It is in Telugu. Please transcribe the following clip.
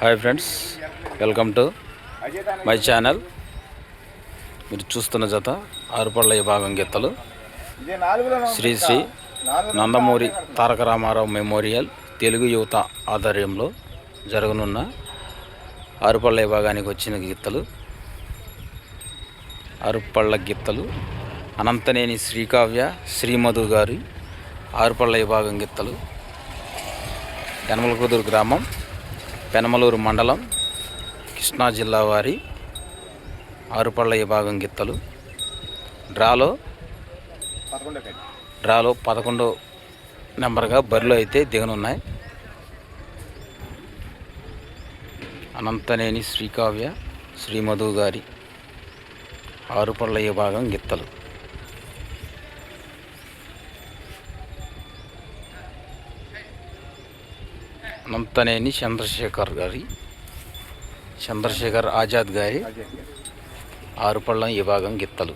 Hi friends welcome to my channel. మీరు చూస్తున్న జత ఆరుపళ్ళ విభాగం గీతలు శ్రీ శ్రీ నందమూరి తారక రామారావు మెమోరియల్ తెలుగు యువత ఆధ్వర్యంలో జరగనున్న ఆరుపళ్ళ విభాగానికి వచ్చిన గీతలు. ఆరుపళ్ళ గీతలు అనంతనేని శ్రీకావ్య శ్రీమధు గారి ఆరుపళ్ళ విభాగం గీతలు. యనమలకుదురు గ్రామం పెనమలూరు మండలం కృష్ణా జిల్లా వారి ఆరుపళ్ళ విభాగం గిత్తలు. డ్రాలో డ్రాలో పదకొండో నెంబర్గా బరిలో అయితే దిగనున్నాయి. అనంతనేని శ్రీకావ్య శ్రీమధు గారి ఆరుపళ్ళ విభాగం గిత్తలు. నంతనేని చంద్రశేఖర్ గారి చంద్రశేఖర్ ఆజాద్ గారి ఆరుపళ్ళం విభాగం గిత్తలు